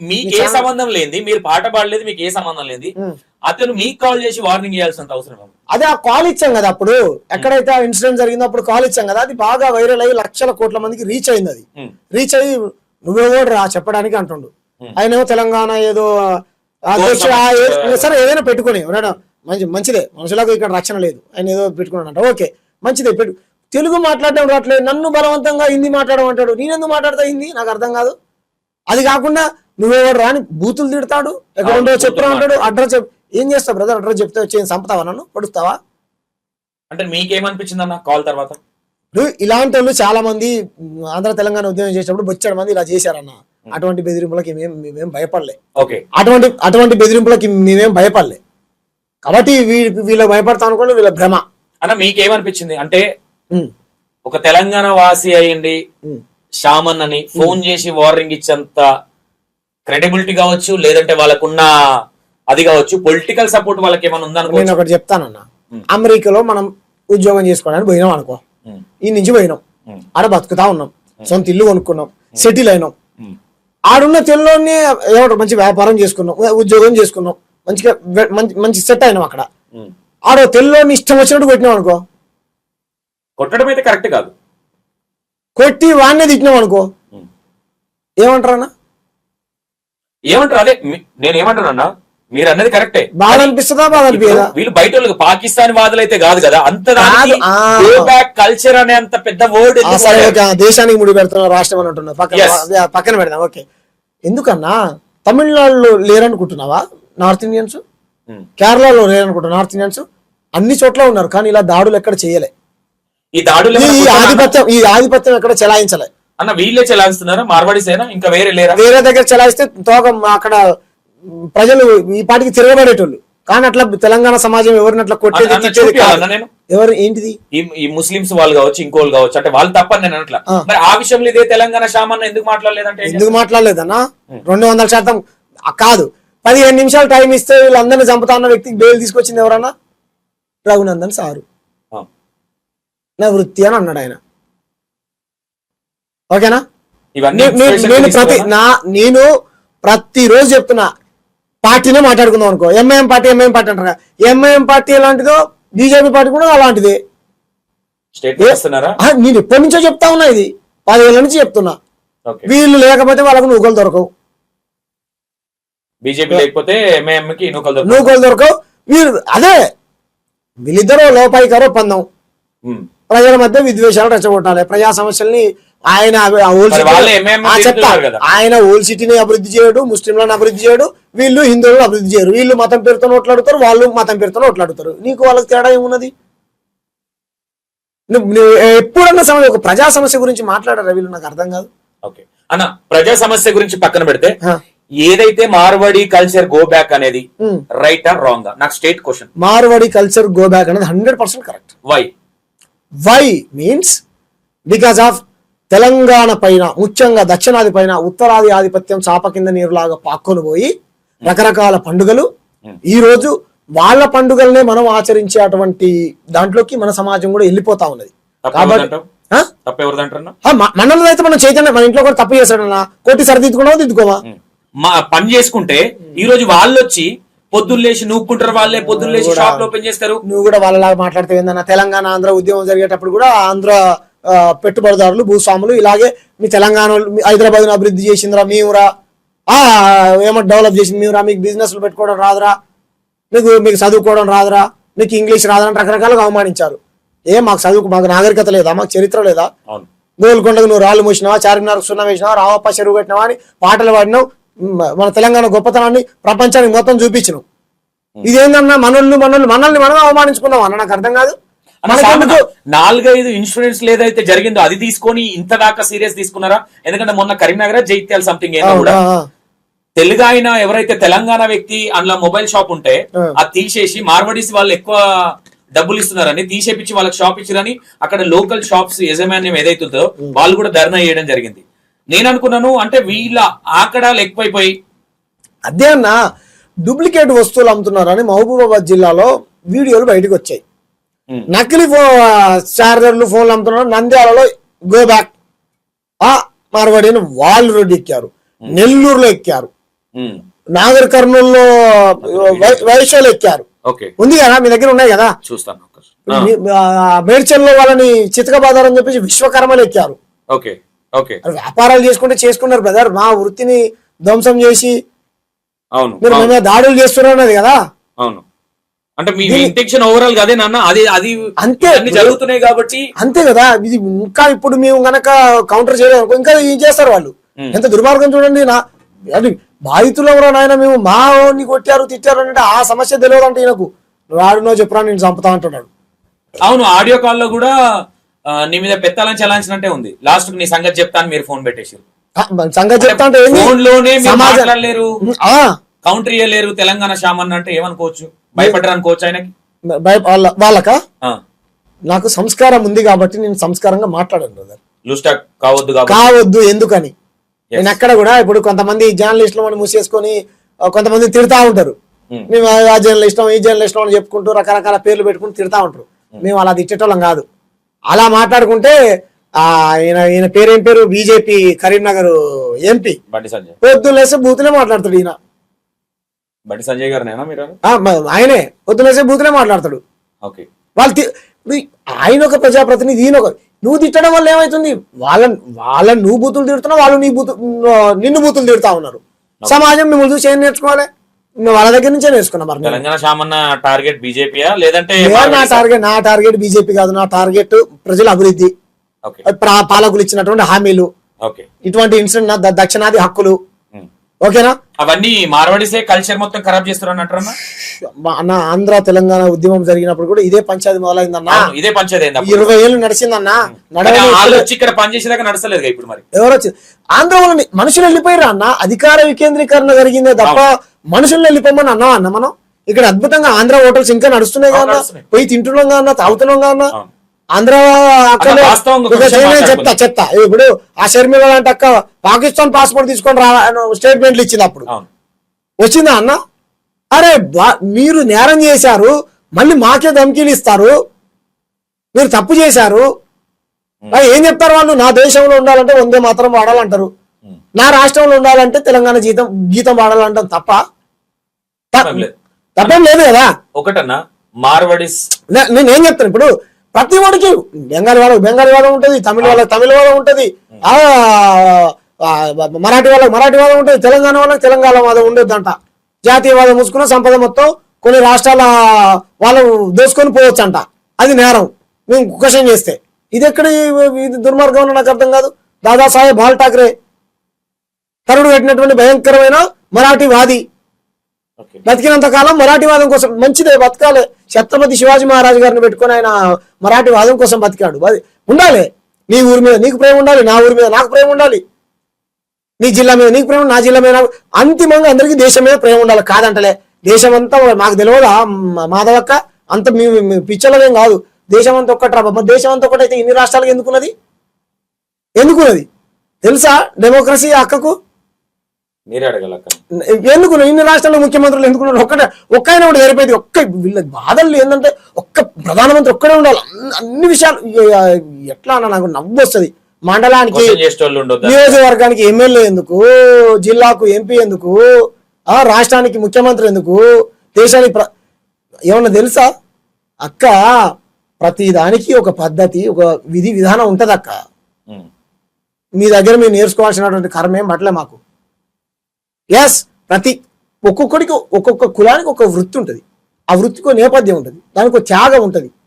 మీకు ఏ సంబంధం లేని మీరు పాట పాడలేదు మీకు ఏ సంబంధం లేని ఉమ్. అతను మీకు కాల్ చేసి వార్నింగ్ ఇవ్వాల్సినంత అవసరం? అదే ఆ కాల్ ఇచ్చాం కదా అప్పుడు ఎక్కడైతే ఆ ఇన్సిడెంట్ జరిగిందో అప్పుడు కాల్ ఇచ్చాం కదా అది బాగా వైరల్ అయ్యి లక్షల కోట్ల మందికి రీచ్ అయింది అది. రీచ్ అయ్యి నువ్వేమో రా చెప్పడానికి అంటుండు. ఉమ్. ఆయనేమో తెలంగాణ ఏదో సరే ఏదైనా పెట్టుకుని మంచి మంచిదే. మనుషులకు ఇక్కడ రక్షణ లేదు. ఆయన ఏదో పెట్టుకున్నాడంట ఓకే మంచిదే పెట్టు. తెలుగు మాట్లాడడం రావట్లేదు. నన్ను బలవంతంగా హిందీ మాట్లాడమంటాడు. నేనెందుకు మాట్లాడతా హిందీ? నాకు అర్థం కాదు. అది కాకుండా నువ్వెవడు రాని బూతులు తిడతాడు ఎక్కడ అవును, ఉండో చెప్తా బూతులు ఉంటాడు అడ్రస్ చెప్ ఏం చేస్తావు బ్రదర్ అడ్రస్ చెప్తే వచ్చి చంపుతావా నన్ను? పడుస్తావా? అంటే మీకేమనిపించింది అన్న కాల్ తర్వాత? ఇలాంటి వాళ్ళు చాలా మంది ఆంధ్ర తెలంగాణ ఉద్యమం చేసినప్పుడు బొచ్చాడు మంది ఇలా చేశారన్న. అటువంటి బెదిరింపులకి మేము మేమేం భయపడలే. ఓకే. అటువంటి అటువంటి బెదిరింపులకి మేమేం భయపడలే. కాబట్టి వీ- వీళ్ళకి భయపడతాం అనుకోండి వీళ్ళ భ్రమ. అన్న మీకేమనిపించింది? అంటే ఒక తెలంగాణ వాసి అయ్యండి. షామన్ అని ఫోన్ చేసి వార్నింగ్ ఇచ్చేంత క్రెడిబిలిటీ కావచ్చు లేదంటే వాళ్ళకున్న అది కావచ్చు పొలిటికల్ సపోర్ట్ వాళ్ళకి ఏమైనా నేను ఉందనుకోవచ్చు ఒకటి చెప్తానన్న. అమెరికాలో మనం ఉద్యోగం చేసుకోవడానికి పోయినాం అనుకో. ఈ నుంచి పోయినాం. ఆడ బతుకుతా ఉన్నాం. సొంత ఇల్లు కొనుక్కున్నాం. సెటిల్ అయినాం. ఆడున్న తెల్లోనే ఏమంటారు మంచి వ్యాపారం చేసుకున్నాం. ఉద్యోగం చేసుకున్నాం. మంచిగా మంచి మంచి సెట్ అయినాం అక్కడ. ఆడో తెల్లోని ఇష్టం వచ్చినట్టు కొట్టినాం అనుకో. కొట్టడం అయితే కరెక్ట్ కాదు. కొట్టి వాడినే తిట్టినాం అనుకో. ఏమంటారన్నా? ఏమంటారు? అదే నేను ఏమంటానన్నా మీరు అన్నది కరెక్టే. బాధ అనిపిస్తుందా బాధ అనిపించదా వీళ్ళు బయట వాళ్ళకి పాకిస్తాన్ వాదులు అయితే కాదు కదా అంత. బ్యాక్ కల్చర్ అనే అంత పెద్ద వర్డ్ దేశానికి ముడి పెడుతున్నారు రాష్ట్రం అని అంటున్నారు. పక్కన పక్కన పెడదాం ఓకే. ఎందుకన్నా తమిళనాడులో లేరనుకుంటున్నావా నార్త్ ఇండియన్స్? కేరళలో లేరనుకుంటున్నా నార్త్ ఇండియన్స్? అన్ని చోట్ల ఉన్నారు కానీ ఇలా దాడులు ఎక్కడ చేయలే. ఈ దాడులు ఈ? ఆధిపత్యం ఈ ఆధిపత్యం ఎక్కడ చెలాయించలే. అన్న వీళ్ళే చెలాయిస్తున్నారా? మార్వాడీసేనా? ఇంకా వేరే లేరా? వేరే దగ్గర చెలాయిస్తే తోక అక్కడ ప్రజలు ఈ పాటికి తిరగబడేటోళ్ళు. కానీ అట్లా తెలంగాణ సమాజం ఎవరిని అట్లా కొట్టేది. నేను? ఎవరు? ఏంటిది? ఈ ముస్లిమ్స్ వాళ్ళు కావచ్చు ఇంకోళ్ళు కావచ్చు అంటే వాళ్ళు తప్పని నేను అనట్లా. ఆ. మరి ఆ విషయంలో ఇదే తెలంగాణ షామన్న ఎందుకు మాట్లాడలేదంటే ఎందుకు మాట్లాడలేదన్నా? రెండు వందల శాతం కాదు. పదిహేను నిమిషాలు టైం ఇస్తే వీళ్ళందరినీ చంపుతా అన్న వ్యక్తికి బెయిల్ తీసుకొచ్చింది ఎవరన్నా? రఘునందన్ సారు. నా వృత్తి అని అన్నాడు ఆయన. ఓకేనా? నేను ప్రతి? నా నేను ప్రతిరోజు చెప్తున్నా పార్టీనే మాట్లాడుకుందాం అనుకో. ఎంఐఎం పార్టీ ఎంఐఎం పార్టీ అంటారు ఎంఐఎం పార్టీ ఎలాంటిదో బీజేపీ పార్టీ కూడా అలాంటిదే. నేను ఎప్పటి నుంచో చెప్తా ఉన్నా ఇది. పదివేల నుంచి చెప్తున్నా. వీళ్ళు లేకపోతే వాళ్ళకు నూకలు దొరకవు. బీజేపీ లేకపోతే నూకలు దొరకవు. వీరు అదే వీళ్ళిద్దరూ లోపాయికారో పందం ఉమ్. ప్రజల మధ్య విద్వేషాలు రెచ్చగొట్టాలి. ప్రజా సమస్యల్ని ఆయన చెప్తా. ఆయన ఓల్డ్ సిటీని అభివృద్ధి చేయడు ముస్లింలను అభివృద్ధి చేయడు వీళ్ళు హిందువులను అభివృద్ధి చేయరు. వీళ్ళు మతం పేరుతో ఓట్లాడుతారు వాళ్ళు మతం పేరుతో ఓట్లాడుతారు నీకు వాళ్ళకి తేడా ఏమున్నది? నువ్వు ఎప్పుడన్నా సమస్య ఒక ప్రజా సమస్య గురించి మాట్లాడారా? వీళ్ళు నాకు అర్థం కాదు. ఓకే. అన్న ప్రజా సమస్య గురించి పక్కన పెడితే. ఏదైతే మార్వాడి కల్చర్ గో బ్యాక్ అనేది. రైట్ ఆర్ రాంగ్ నాకు straight question. Marwadi culture go back అనేది hundred percent correct. Why why means because of Telangana పైన ముఖ్యంగా దక్షిణాది పైన ఉత్తరాది ఆధిపత్యం చాప కింద నీరులాగా పాక్కొని పోయి రకరకాల పండుగలు. ఈ రోజు వాళ్ళ పండుగలనే మనం ఆచరించే అటువంటి దాంట్లోకి మన సమాజం కూడా వెళ్ళిపోతా ఉన్నది. కాబట్టి మనలో అయితే మనం చైతన్య మన ఇంట్లో కూడా తప్పు చేశాడన్నా కొట్టి సరిదిద్దుకున్నావా దిద్దుకోవా? మా పని చేసుకుంటే ఈ రోజు వాళ్ళు వచ్చి పొద్దున్న లేచి నూక్కుంటారు వాళ్ళే పొద్దున్న లేచి షాప్ ఓపెన్ చేస్తారు. నువ్వు కూడా వాళ్ళలాగా మాట్లాడితే ఏందన్నా తెలంగాణ ఆంధ్ర ఉద్యమం జరిగేటప్పుడు కూడా ఆంధ్ర పెట్టుబడిదారులు భూస్వాములు ఇలాగే మీ తెలంగాణ వాళ్ళు, మీ హైదరాబాద్ అభివృద్ధి చేసిందిరా మేమురా. ఆ ఏమో డెవలప్ చేసింది మేమురా మీకు బిజినెస్లు పెట్టుకోవడం రాదురా. మీకు మీకు చదువుకోవడం రాదురా. మీకు ఇంగ్లీష్ రాదురా అని రకరకాలుగా అవమానించారు. ఏ మాకు చదువుకు మాకు నాగరికత లేదా మాకు చరిత్ర లేదా? గోల్కొండకు నువ్వు రాళ్ళు మూసినావా చార్మినార్ సున్నం వేసినావా రావప్ప చెరువు పెట్టినావా అని పాటలు పాడినావు. మన తెలంగాణ గొప్పతనాన్ని ప్రపంచానికి మొత్తం చూపించినావు. ఇదేందన్నా మనల్ని మనల్ని మనల్ని మనం అవమానించుకున్నాం అన్న నాకు అర్థం కాదు. నాలుగైదు ఇన్సూరెన్స్ ఏదైతే జరిగిందో అది తీసుకొని ఇంత దాకా సీరియస్ తీసుకున్నారా ఎందుకంటే మొన్న కరీంనగర్ జైత్యాల సంథింగ్ ఏదో కూడా. తెలుగు ఆయన ఎవరైతే తెలంగాణ వ్యక్తి అందులో మొబైల్ షాప్ ఉంటే. అది తీసేసి మార్వడీస్ వాళ్ళు ఎక్కువ డబ్బులు ఇస్తున్నారని తీసేపించి వాళ్ళకి షాప్ ఇచ్చారని అక్కడ లోకల్ షాప్స్ యజమాన్యం ఏదైతుందో వాళ్ళు కూడా ధర్నా చేయడం జరిగింది నేను అనుకున్నాను అంటే వీళ్ళ ఆకడాలు ఎక్కువైపోయి అదే అన్న డూప్లికేట్ వస్తువులు అమ్ముతున్నారని మహబూబాబాద్ జిల్లాలో వీడియోలు బయటకు వచ్చాయి. నకిలీ ఫో చార్జర్లు ఫోన్లు అమ్ముతున్నారు నంద్యాలలో గో బ్యాక్ ఆ మార్వాడిని వాళ్ళు రోడ్డు ఎక్కారు. నెల్లూరులో ఎక్కారు. ఉమ్, నాగర్ కర్నూల్లో వై- వైశ్యాలు ఎక్కారు. ఉంది కదా? మీ దగ్గర ఉన్నాయి కదా? చూస్తాను మేడ్చల్లో వాళ్ళని చితకబాదారు అని చెప్పేసి విశ్వకర్మలు ఎక్కారు. వ్యాపారాలు చేసుకుంటే చేసుకున్నారు బ్రదర్. మా వృత్తిని ధ్వంసం చేసి మీరు దాడులు చేస్తున్నారు అన్నది కదా? అవును. అంటే మీ ఇంటెన్షన్ ఓవరాల్ అదే నాన్న అది అది అంతే. జరుగుతున్నాయి కాబట్టి అంతే కదా. ఇది ఇంకా ఇప్పుడు మేము గనక కౌంటర్ చేయలేదు అనుకో, ఇంకా ఏం చేస్తారు వాళ్ళు. ఎంత దుర్మార్గం చూడండి నా. అది బాధితులు ఎవరో నాయన మేము మా వాడిని కొట్టారు తిట్టారు అంటే ఆ సమస్య తెలియదు అంటే ఈయనకు వాడునో చెప్పురా నేను చంపుతా అంటున్నాడు. అవును ఆడియో కాల్లో కూడా నీ మీద పెత్తాలని చలాంచినట్టే ఉంది. లాస్ట్ నీ సంగతి చెప్తాను మీరు ఫోన్ పెట్టేసి మన సంగతి చెప్తా అంటే? ఫోన్లోనే మాట్లాడలేరు. ఆ, కౌంటర్ ఇయ్యలేరు తెలంగాణ షామన్ అంటే ఏమనుకోవచ్చు? భయపడ్డారు అనుకోవచ్చు ఆయనకి? వాళ్ళక? నాకు సంస్కారం ఉంది కాబట్టి నేను సంస్కారంగా మాట్లాడాను బ్రదర్ కావద్దు కావద్దు ఎందుకని? నేను అక్కడ కూడా ఇప్పుడు కొంతమంది జర్నలిస్టులు మనం మూసేసుకొని కొంతమంది తిడతా ఉంటారు. ఉమ్. మేము ఆ జర్నలిస్టం ఈ జర్నలిస్టం అని చెప్పుకుంటూ రకరకాల పేర్లు పెట్టుకుని తిడతా ఉంటారు. మేము అలా తిట్టేటోళ్ళం కాదు. అలా మాట్లాడుకుంటే ఈయన ఈయన పేరేం పేరు? BJP Karimnagar MP. పొద్దులేసే బూతులే మాట్లాడతాడు ఈయన. బండి సంజయ్ గారు మీరు? ఆయనే. పొద్దులేసే బూతులే మాట్లాడతాడు. ఓకే. వాళ్ళు ఆయన ఒక ప్రజాప్రతినిధి ఈయన ఒక నువ్వు తిట్టడం వల్ల ఏమవుతుంది వాళ్ళని వాళ్ళని నువ్వు బూతులు తిడుతున్నావు వాళ్ళు నీ బూతు నిన్ను బూతులు తిడతా ఉన్నారు. సమాజం మిమ్మల్ని చూసి ఏం నేర్చుకోవాలి? వాళ్ళ దగ్గర నుంచే నేర్చుకున్నాం మరి. తెలంగాణ టార్గెట్ లేదంటే నా? టార్గెట్ నా టార్గెట్ బీజేపీ కాదు. నా టార్గెట్ ప్రజల అభివృద్ధి. పాలకులు ఇచ్చినటువంటి హామీలు. ఇటువంటి ఇన్సిడెంట్ దక్షిణాది హక్కులు. ఓకేనా? అవన్నీ మార్వాడిసే కల్చర్ మొత్తం ఖరాబ్ చేస్తున్నారు అన్న ఆంధ్ర తెలంగాణ ఉద్యమం జరిగినప్పుడు కూడా ఇదే పంచాయతీ మొదలైందన్న? ఇదే అప్పుడు? ఇరవై ఏళ్ళు నడిచిందన్న? వచ్చి ఇక్కడ పనిచేసేదాకా నడసలేదు ఇప్పుడు మరి. ఎవరు వచ్చి ఆంధ్ర వాళ్ళని మనుషులు వెళ్ళిపోయారు అన్న? అధికార వికేంద్రీకరణ జరిగిందే తప్ప మనుషులు వెళ్ళిపోమని అన్నా అన్న మనం? ఇక్కడ అద్భుతంగా ఆంధ్ర హోటల్స్ ఇంకా నడుస్తున్నాయి కదా. పోయి తింటున్నాం కదా తాగుతున్నాం కదా నేను చెప్తా. చెప్తా. ఇప్పుడు ఆ షర్మిల లాంటి అక్క పాకిస్తాన్ పాస్పోర్ట్ తీసుకొని రా స్టేట్మెంట్లు ఇచ్చింది అప్పుడు వచ్చిందా అన్న? అరే మీరు నేరం చేశారు మళ్ళీ మాకే ధమ్కీలు ఇస్తారు. మీరు తప్పు చేశారు. ఏం చెప్తారు వాళ్ళు? నా దేశంలో ఉండాలంటే వందే మాత్రం వాడాలంటారు. నా రాష్ట్రంలో ఉండాలంటే తెలంగాణ జీతం గీతం వాడాలంటాం తప్ప? తప్పేం లేదు. కదా? ఒకటన్నా మార్వాడిస్ నే- నేను ఏం చెప్తాను? ఇప్పుడు ప్రతి వాడికి బెంగాలీ వాళ్ళకి బెంగాలీ వాదం ఉంటది తమిళ వాళ్ళకి తమిళ వాదం ఉంటది మరాఠీ వాళ్ళకి మరాఠీ వాదం ఉంటది తెలంగాణ వాళ్ళకి తెలంగాణ వాదం ఉండొద్దంట. జాతీయవాదం మూసుకున్న సంపద మొత్తం కొన్ని రాష్ట్రాల వాళ్ళు దోసుకొని పోవచ్చు అంట అది నేరం. మేము క్వశ్చన్ చేస్తే. ఇది ఎక్కడ ఇది దుర్మార్గం నాకు అర్థం కాదు. దాదాసాహెబ్ బాల్ ఠాక్రే తరుడు పెట్టినటువంటి భయంకరమైన మరాఠీ వాది. బతికినంత కాలం మరాఠీ వాదం కోసం మంచిదే బతకాలి. ఛత్రపతి శివాజీ మహారాజు గారిని పెట్టుకొని ఆయన మరాఠీ వాదం కోసం బతికాడు. అది ఉండాలి. నీ ఊరి మీద నీకు ప్రేమ ఉండాలి నా ఊరి మీద నాకు ప్రేమ ఉండాలి. నీ జిల్లా మీద నీకు ప్రేమ నా జిల్లా మీద అంతిమంగా అందరికీ దేశం మీద ప్రేమ ఉండాలి. కాదంటలే. దేశం అంతా మాకు తెలియదా? మాధవక్క అంత మీ మీ కాదు. దేశం అంతా ఒక్కట్రా మరి దేశం అంతా ఒకటైతే ఇన్ని రాష్ట్రాలకు ఎందుకున్నది? ఎందుకున్నది? తెలుసా? డెమోక్రసీ అక్కకు మీరే ఎందుకు ఇన్ని రాష్ట్రాల్లో ముఖ్యమంత్రులు ఎందుకున్నారు ఒక్కటే ఒక్క ఆయన ఒకటి సరిపోయింది ఒక్క వీళ్ళ బాధలు ఏంటంటే ఒక్క ప్రధానమంత్రి ఒక్కడే ఉండాలి. అన్ని- విషయాలు ఎట్లా అన్న నాకు నవ్వు వస్తుంది. మండలానికి నియోజకవర్గానికి ఎమ్మెల్యే ఎందుకు? జిల్లాకు ఎంపీ ఎందుకు? ఆ రాష్ట్రానికి ముఖ్యమంత్రి ఎందుకు? దేశానికి ప్ర- ఏమన్నా తెలుసా? అక్క ప్రతి దానికి ఒక పద్ధతి ఒక విధి విధానం ఉంటది అక్క. మీ దగ్గర మీరు నేర్చుకోవాల్సినటువంటి కర్మ ఏం పట్టలే మాకు. ఎస్ ప్రతి ఒక్కొక్కడికి ఒక్కొక్క కులానికి ఒక వృత్తి ఉంటుంది. ఆ వృత్తికి నేపథ్యం ఉంటుంది. దానికి ఒక త్యాగం ఉంటుంది.